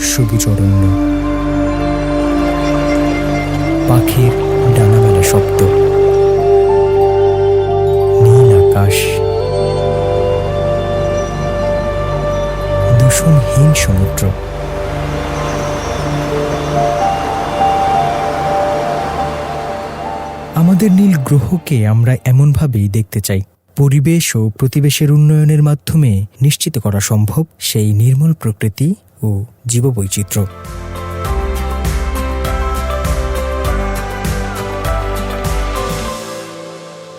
সবুজ অরণ্য পাখির ডানামেলা শব্দ। নীল আকাশ। দূষণহীন সমুদ্র। আমাদের নীল গ্রহকে আমরা এমনভাবেই দেখতে চাই। পরিবেশ ও প্রতিবেশের উন্নয়নের মাধ্যমে নিশ্চিত করা সম্ভব সেই নির্মল প্রকৃতি ও জীববৈচিত্র্য।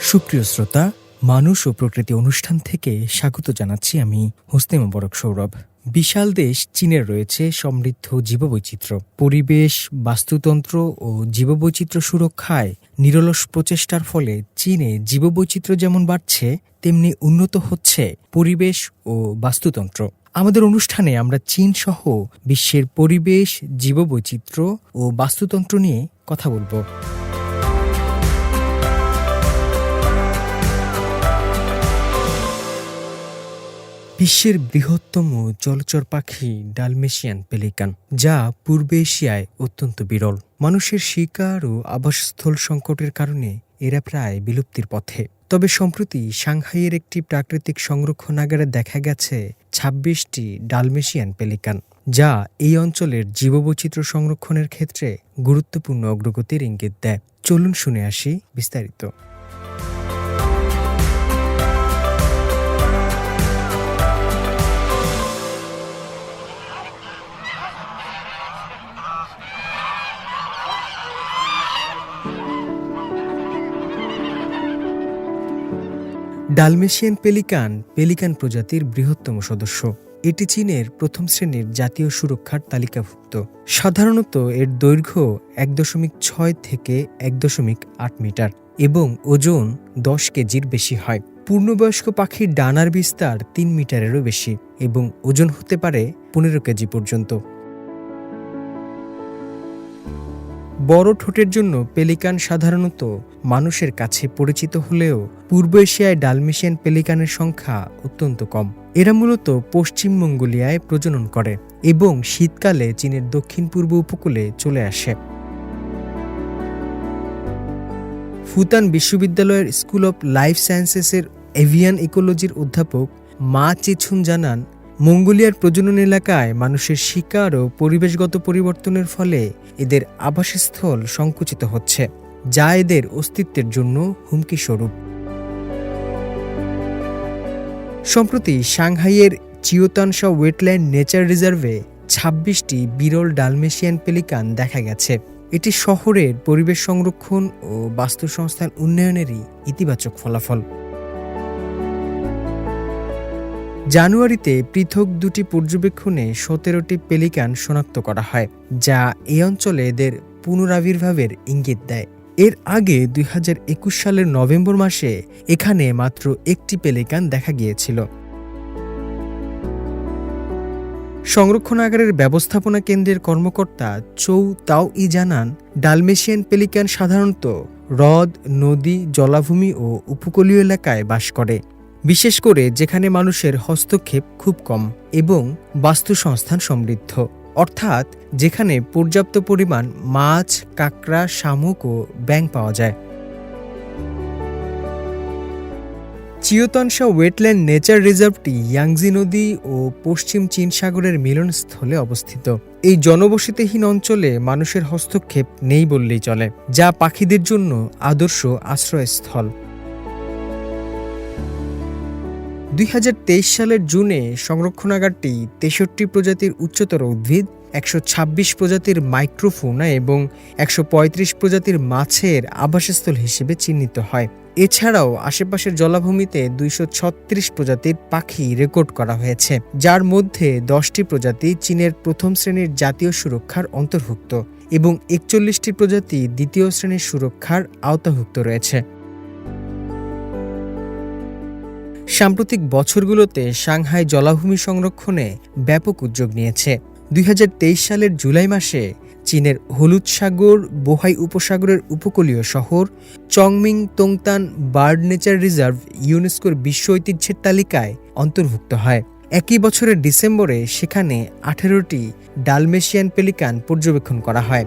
সুপ্রিয় শ্রোতা, মানুষ ও প্রকৃতি অনুষ্ঠান থেকে স্বাগত জানাচ্ছি আমি হোসনে মোবারক সৌরভ। বিশাল দেশ চীনের রয়েছে সমৃদ্ধ জীববৈচিত্র্য। পরিবেশ, বাস্তুতন্ত্র ও জীববৈচিত্র্য সুরক্ষায় নিরলস প্রচেষ্টার ফলে চীনে জীববৈচিত্র্য যেমন বাড়ছে তেমনি উন্নত হচ্ছে পরিবেশ ও বাস্তুতন্ত্র। আমাদের অনুষ্ঠানে আমরা চীন সহ বিশ্বের পরিবেশ, জীববৈচিত্র্য ও বাস্তুতন্ত্র নিয়ে কথা বলব। বিশ্বের বৃহত্তম জলচর পাখি ডালমেশিয়ান পেলিকান, যা পূর্ব এশিয়ায় অত্যন্ত বিরল। মানুষের শিকার ও আবাসস্থল সংকটের কারণে এরা প্রায় বিলুপ্তির পথে। তবে সম্প্রতি সাংহাইয়ের একটি প্রাকৃতিক সংরক্ষণাগারে দেখা গেছে ছাব্বিশটি ডালমেশিয়ান পেলিকান, যা এই অঞ্চলের জীববৈচিত্র্য সংরক্ষণের ক্ষেত্রে গুরুত্বপূর্ণ অগ্রগতির ইঙ্গিত দেয়। চলুন শুনে আসি বিস্তারিত। ডালমেশিয়ান পেলিকান পেলিকান প্রজাতির বৃহত্তম সদস্য। এটি চীনের প্রথম শ্রেণির জাতীয় সুরক্ষার তালিকাভুক্ত। সাধারণত এর দৈর্ঘ্য এক দশমিক ছয় থেকে এক দশমিক আট মিটার এবং ওজন দশ কেজির বেশি হয়। পূর্ণবয়স্ক পাখির ডানার বিস্তার তিন মিটারেরও বেশি এবং ওজন হতে পারে পনেরো কেজি পর্যন্ত। বড় ঠোঁটের জন্য পেলিকান সাধারণত মানুষের কাছে পরিচিত হলেও পূর্ব এশিয়ায় ডালমেশিয়ান পেলিকানের সংখ্যা অত্যন্ত কম। এরা মূলত পশ্চিম মঙ্গোলিয়ায় প্রজনন করে এবং শীতকালে চীনের দক্ষিণ পূর্ব উপকূলে চলে আসে। ফুতান বিশ্ববিদ্যালয়ের স্কুল অব লাইফ সায়েন্সেসের এভিয়ান ইকোলজির অধ্যাপক মা চেছুন জানান মঙ্গোলিয়ার প্রজনন এলাকায় মানুষের শিকার ও পরিবেশগত পরিবর্তনের ফলে এদের আবাসস্থল সংকুচিত হচ্ছে, যা এদের অস্তিত্বের জন্য হুমকি স্বরূপ সম্প্রতি সাংহাইয়ের চিওতানসা ওয়েটল্যান্ড নেচার রিজার্ভে ছাব্বিশটি বিরল ডালমেশিয়ান পেলিকান দেখা গেছে। এটি শহরের পরিবেশ সংরক্ষণ ও বাস্তুসংস্থান উন্নয়নেরই ইতিবাচক ফলাফল। জানুয়ারিতে পৃথক দুটি পর্যবেক্ষণে সতেরোটি পেলিকান শনাক্ত করা হয়, যা এই অঞ্চলে এদের পুনরাবির্ভাবের ইঙ্গিত দেয়। এর আগে দুই হাজার একুশ সালের নভেম্বর মাসে এখানে মাত্র একটি পেলিকান দেখা গিয়েছিল। সংরক্ষণাগারের ব্যবস্থাপনা কেন্দ্রের কর্মকর্তা চৌ তাও ই জানান, ডালমেশিয়ান পেলিকান সাধারণত হ্রদ, নদী, জলাভূমি ও উপকূলীয় এলাকায় বাস করে। বিশেষ করে যেখানে মানুষের হস্তক্ষেপ খুব কম এবং বাস্তুসংস্থান সমৃদ্ধ। অর্থাৎ যেখানে পর্যাপ্ত পরিমাণ মাছ, কাঁকড়া, শামুক ও ব্যাং পাওয়া যায়। চিয়তনশা ওয়েটল্যান্ড নেচার রিজার্ভটি ইয়াংজি নদী ও পশ্চিম চীন সাগরের মিলনস্থলে অবস্থিত। এই জনবসতিহীন অঞ্চলে মানুষের হস্তক্ষেপ নেই বললেই চলে, যা পাখিদের জন্য আদর্শ আশ্রয়স্থল। দুই হাজার তেইশ সালের জুনে সংরক্ষণাগারটি তেষট্টি প্রজাতির উচ্চতর উদ্ভিদ, একশো ছাব্বিশ প্রজাতির মাইক্রোফোনা এবং একশো পঁয়ত্রিশ প্রজাতির মাছের আবাসস্থল হিসেবে চিহ্নিত হয়। এছাড়াও আশেপাশের জলাভূমিতে দুইশো ছত্রিশ প্রজাতির পাখি রেকর্ড করা হয়েছে, যার মধ্যে দশটি প্রজাতি চীনের প্রথম শ্রেণির জাতীয় সুরক্ষার অন্তর্ভুক্ত এবং একচল্লিশটি প্রজাতি দ্বিতীয় শ্রেণির সুরক্ষার আওতাভুক্ত রয়েছে। সাম্প্রতিক বছরগুলোতে সাংহাই জলাভূমি সংরক্ষণে ব্যাপক উদ্যোগ নিয়েছে। দুই হাজার তেইশ সালের জুলাই মাসে চীনের হলুদ সাগর, বোহাই উপসাগরের উপকূলীয় শহর, চংমিং, তোংতান, বার্ড নেচার রিজার্ভ ইউনেস্কোর বিশ্ব ঐতিহ্যের তালিকায় অন্তর্ভুক্ত হয়। একই বছরের ডিসেম্বরে সেখানে আঠেরোটি ডালমেশিয়ান পেলিকান পর্যবেক্ষণ করা হয়।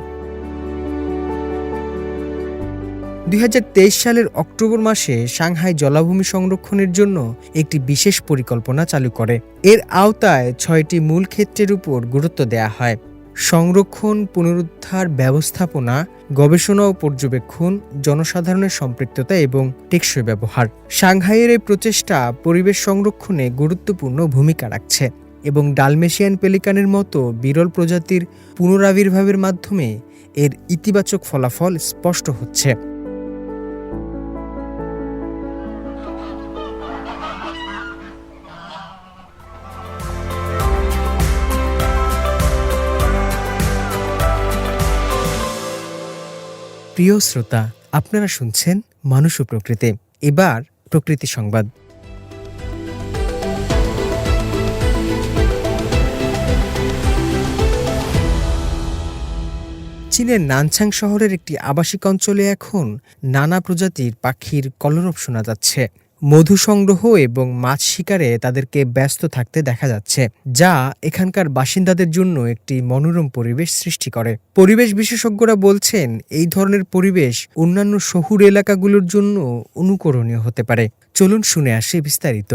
দুই হাজার তেইশ সালের অক্টোবর মাসে সাংহাই জলাভূমি সংরক্ষণের জন্য একটি বিশেষ পরিকল্পনা চালু করে। এর আওতায় ছয়টি মূল ক্ষেত্রের উপর গুরুত্ব দেয়া হয়। সংরক্ষণ, পুনরুদ্ধার, ব্যবস্থাপনা, গবেষণা ও পর্যবেক্ষণ, জনসাধারণের সম্পৃক্ততা এবং টেকসই ব্যবহার। সাংহাইয়ের এই প্রচেষ্টা পরিবেশ সংরক্ষণে গুরুত্বপূর্ণ ভূমিকা রাখছে এবং ডালমেশিয়ান পেলিকানের মতো বিরল প্রজাতির পুনরাবির্ভাবের মাধ্যমে এর ইতিবাচক ফলাফল স্পষ্ট হচ্ছে। প্রিয় শ্রোতা, আপনারা শুনছেন মানুষ ও প্রকৃতি। এবার প্রকৃতি সংবাদ। চীনের নানছাং শহরের একটি আবাসিক অঞ্চলে এখন নানা প্রজাতির পাখির কলরব শোনা যাচ্ছে। মধু সংগ্রহ এবং মাছ শিকারে তাদেরকে ব্যস্ত থাকতে দেখা যাচ্ছে, যা এখানকার বাসিন্দাদের জন্য একটি মনোরম পরিবেশ সৃষ্টি করে। পরিবেশ বিশেষজ্ঞরা বলছেন, এই ধরনের পরিবেশ অন্যান্য শহুর এলাকাগুলোর জন্য অনুকরণীয় হতে পারে। চলুন শুনে আসি বিস্তারিত।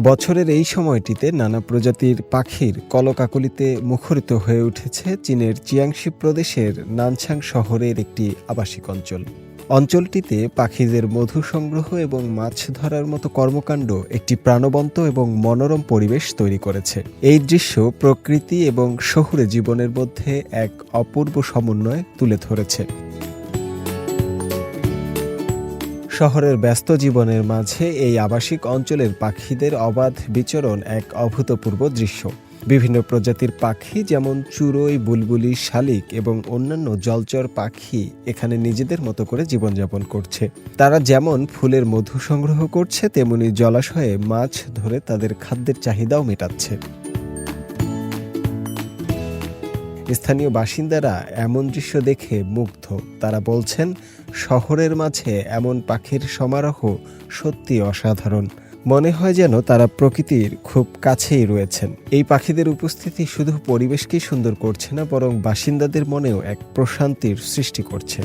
বছরের এই সময়টিতে নানা প্রজাতির পাখির কলকাকলিতে মুখরিত হয়ে উঠেছে চীনের চিয়াংশি প্রদেশের নানছাং শহরের একটি আবাসিক অঞ্চল। অঞ্চলটিতে পাখিদের মধু সংগ্রহ এবং মাছ ধরার মতো কর্মকাণ্ড একটি প্রাণবন্ত এবং মনোরম পরিবেশ তৈরি করেছে। এই দৃশ্য প্রকৃতি এবং শহুরে জীবনের মধ্যে এক অপূর্ব সমন্বয় তুলে ধরেছে। শহরের ব্যস্ত জীবনের মাঝে এই আবাসিক অঞ্চলের পাখিদের অবাধ বিচরণ এক অভূতপূর্ব দৃশ্য। বিভিন্ন প্রজাতির পাখি যেমন চুরই, বুলবুলি, শালিক এবং অন্যান্য জলচর পাখি এখানে নিজেদের মতো করে জীবনযাপন করছে। তারা যেমন ফুলের মধু সংগ্রহ করছে, তেমনি জলাশয়ে মাছ ধরে তাদের খাদ্যের চাহিদাও মেটাচ্ছে। স্থানীয় বাসিন্দারা এমন দৃশ্য দেখে মুগ্ধ। তারা বলছেন, শহরের মাঝে এমন পাখির সমারোহ সত্যি অসাধারণ। মনে হয় যেন তারা প্রকৃতির খুব কাছেই রয়েছেন। এই পাখিদের উপস্থিতি শুধু পরিবেশকেই সুন্দর করছে না, বরং বাসিন্দাদের মনেও এক প্রশান্তির সৃষ্টি করছে।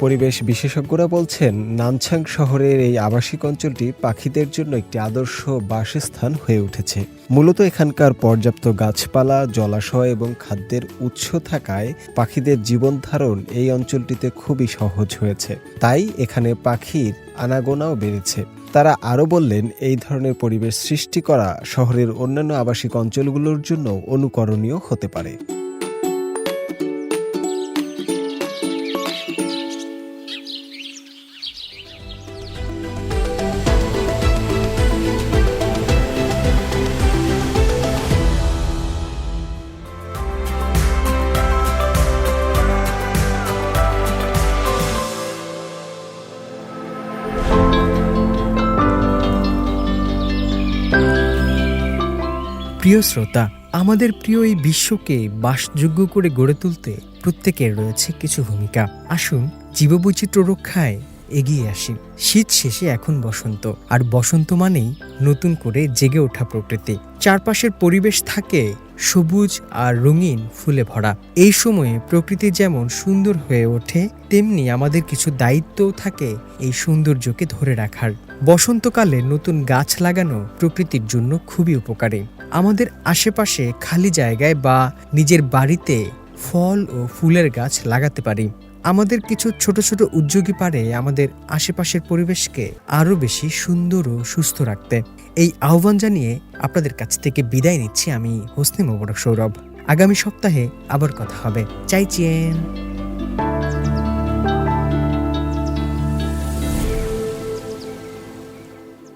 পরিবেশ বিশেষজ্ঞরা বলছেন, নানছাং শহরের এই আবাসিক অঞ্চলটি পাখিদের জন্য একটি আদর্শ বাসস্থান হয়ে উঠেছে। মূলত এখানকার পর্যাপ্ত গাছপালা, জলাশয় এবং খাদ্যের উৎস থাকায় পাখিদের জীবন ধারণ এই অঞ্চলটিতে খুবই সহজ হয়েছে। তাই এখানে পাখির আনাগোনাও বেড়েছে। তারা আরও বললেন, এই ধরনের পরিবেশ সৃষ্টি করা শহরের অন্যান্য আবাসিক অঞ্চলগুলোর জন্য অনুকরণীয় হতে পারে। প্রিয় শ্রোতা, আমাদের প্রিয় এই বিশ্বকে বাসযোগ্য করে গড়ে তুলতে প্রত্যেকের রয়েছে কিছু ভূমিকা। আসুন জীববৈচিত্র্য রক্ষায় এগিয়ে আসি। শীত শেষে এখন বসন্ত, আর বসন্ত মানেই নতুন করে জেগে ওঠা প্রকৃতি। চারপাশের পরিবেশ থাকে সবুজ আর রঙিন ফুলে ভরা। এই সময়ে প্রকৃতি যেমন সুন্দর হয়ে ওঠে, তেমনি আমাদের কিছু দায়িত্বও থাকে এই সৌন্দর্যকে ধরে রাখার। বসন্তকালে নতুন গাছ লাগানো প্রকৃতির জন্য খুবই উপকারী। আমাদের আশেপাশে খালি জায়গায় বা নিজের বাড়িতে ফল ও ফুলের গাছ লাগাতে পারি। আমাদের কিছু ছোট ছোট উদ্যোগী পারে আমাদের আশেপাশের পরিবেশকে আরও বেশি সুন্দর ও সুস্থ রাখতে। এই আহ্বান জানিয়ে আপনাদের কাছ থেকে বিদায় নিচ্ছি আমি হোসনে মোবারক সৌরভ। আগামী সপ্তাহে আবার কথা হবে। চাইছেন